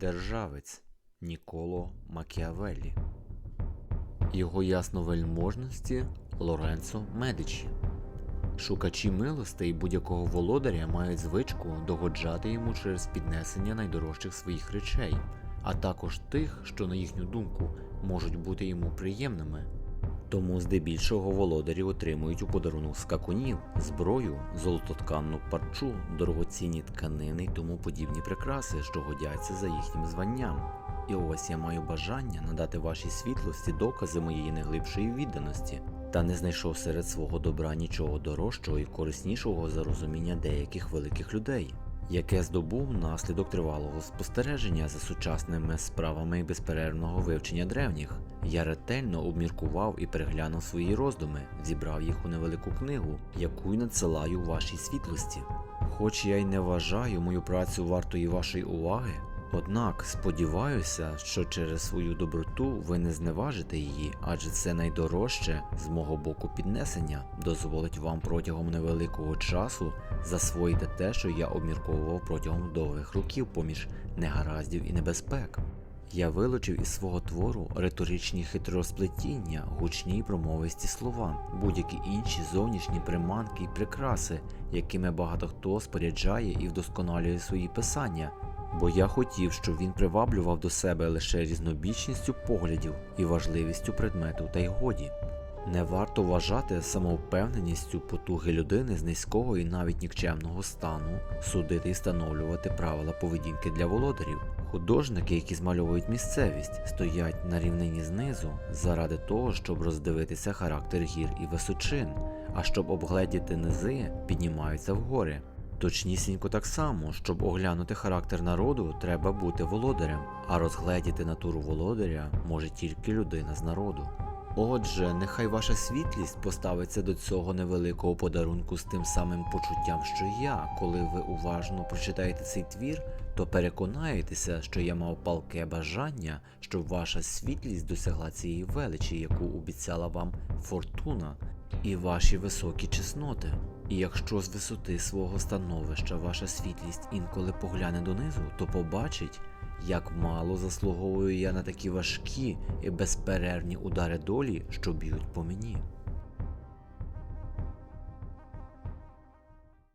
Державець Ніколо Макіавеллі, Його ясновельможності Лоренцо Медичі. Шукачі милостей будь-якого володаря мають звичку догоджати йому через піднесення найдорожчих своїх речей, а також тих, що, на їхню думку, можуть бути йому приємними. Тому здебільшого володарі отримують у подарунок скакунів, зброю, золототканну парчу, дорогоцінні тканини й тому подібні прикраси, що годяться за їхнім званням. І ось я маю бажання надати вашій світлості докази моєї неглибшої відданості, та не знайшов серед свого добра нічого дорожчого і кориснішого за розуміння деяких великих людей, яке здобув наслідок тривалого спостереження за сучасними справами безперервного вивчення древніх. Я ретельно обміркував і переглянув свої роздуми, зібрав їх у невелику книгу, яку й надсилаю вашій світлості. Хоч я й не вважаю мою працю вартою вашої уваги, однак сподіваюся, що через свою доброту ви не зневажите її, адже це найдорожче з мого боку піднесення дозволить вам протягом невеликого часу засвоїти те, що я обмірковував протягом довгих років поміж негараздів і небезпек. Я вилучив із свого твору риторичні хитросплетіння, гучні й промовисті слова, будь-які інші зовнішні приманки й прикраси, якими багато хто споряджає і вдосконалює свої писання. Бо я хотів, щоб він приваблював до себе лише різнобічністю поглядів і важливістю предмету та й годі. Не варто вважати самовпевненістю потуги людини з низького і навіть нікчемного стану, судити і встановлювати правила поведінки для володарів. Художники, які змальовують місцевість, стоять на рівнині знизу заради того, щоб роздивитися характер гір і височин, а щоб обгледіти низи, піднімаються вгори. Точнісінько так само, щоб оглянути характер народу, треба бути володарем, а розгледіти натуру володаря може тільки людина з народу. Отже, нехай ваша світлість поставиться до цього невеликого подарунку з тим самим почуттям, що я, коли ви уважно прочитаєте цей твір, то переконаєтеся, що я мав палке бажання, щоб ваша світлість досягла цієї величі, яку обіцяла вам фортуна, і ваші високі чесноти. І якщо з висоти свого становища ваша світлість інколи погляне донизу, то побачить, як мало заслуговую я на такі важкі і безперервні удари долі, що б'ють по мені.